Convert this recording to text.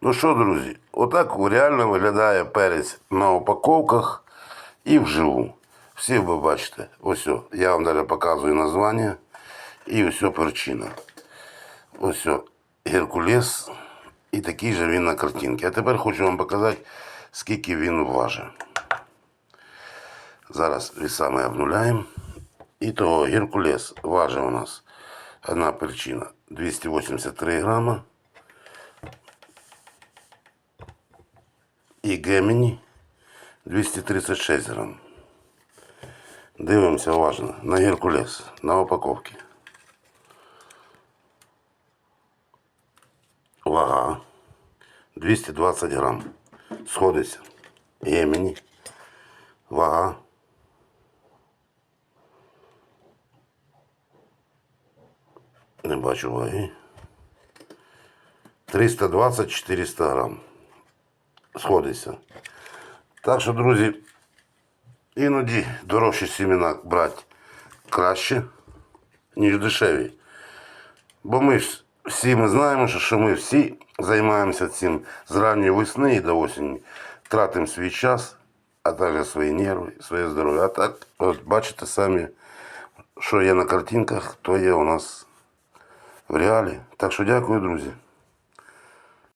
Ну що, друзі, отак реально виглядає перець на упаковках і вживу. Всі ви бачите, ось, я вам навіть показую названня і ось о перчина. Ось Геркулес. І такий же він на картинці. А тепер хочу вам показати, скільки він важить. Зараз весами обнуляємо. І того Геркулес важить у нас одна перчина 283 грама. І Геміні 236 грам. Дивимося уважно на Геркулес, на упаковці. Вага 220 грам. Сходиться. Геміні. Вага. Не бачу ваги. 320-400 грам. Сходиться. Так що, друзі, іноді дорожчі сімена брати краще, ніж дешеві. Бо ми ж всі ми знаємо, що, що ми всі займаємося цим з ранньої весни і до осені. Тратимо свій час, а також свої нерви, своє здоров'я. А так, от бачите самі, що є на картинках, то є у нас в реалі. Так що дякую, друзі.